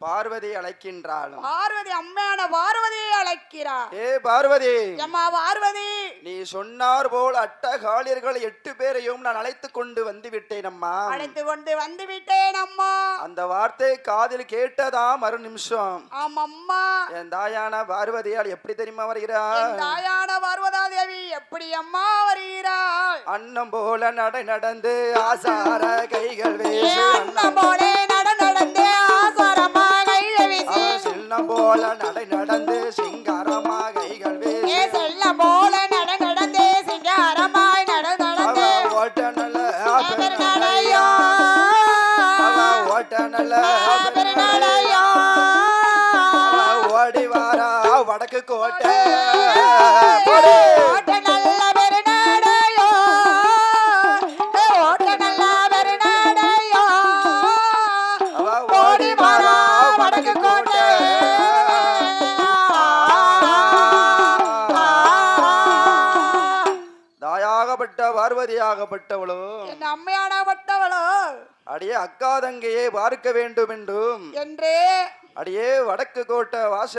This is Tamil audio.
பார்வதி அழைக்கின்றாளும் பார்வதி அம்மையான பார்வதியை அழைக்கிறார். ஏ பார்வதி! அம்மா பார்வதி! நீ சொன்னார் போல் அட்டகாலியர்கள் எட்டு பேரையும் நான் அழைத்து கொண்டு வந்து விட்டேன் அம்மா. அழைத்து கொண்டு வந்து விட்டேன் அம்மா. அந்த வார்த்தை காதில் கேட்டதா மறு நிமிஷம் ஆமம்மா. என் தாயான பார்வதியால் எப்படி தெரியுமா வருகிறார் என் தாயான பார்வதா தேவி எப்படி அம்மா வருகிறாள்? அன்னம் போல நடை நடந்து ஆசார கைகள் சின்னம் போல நடை நடந்து சிங்காரமா கைகள் வேசு செல்ல போல நட நடந்தே சிங்காரமாய் நட நடந்தே ஓட்ட நல்ல ஓட்ட நல்ல ஓடி வாரா வடக்கு கோட்டை. தாயாகப்பட்ட பார்வதியாகப்பட்டவளோ? என் அம்மையானப்பட்டவளோ அடியே அக்கா தங்கையை பார்க்க வேண்டும் என்றும் என்று. அடியே வடக்கு கோட்டை வாச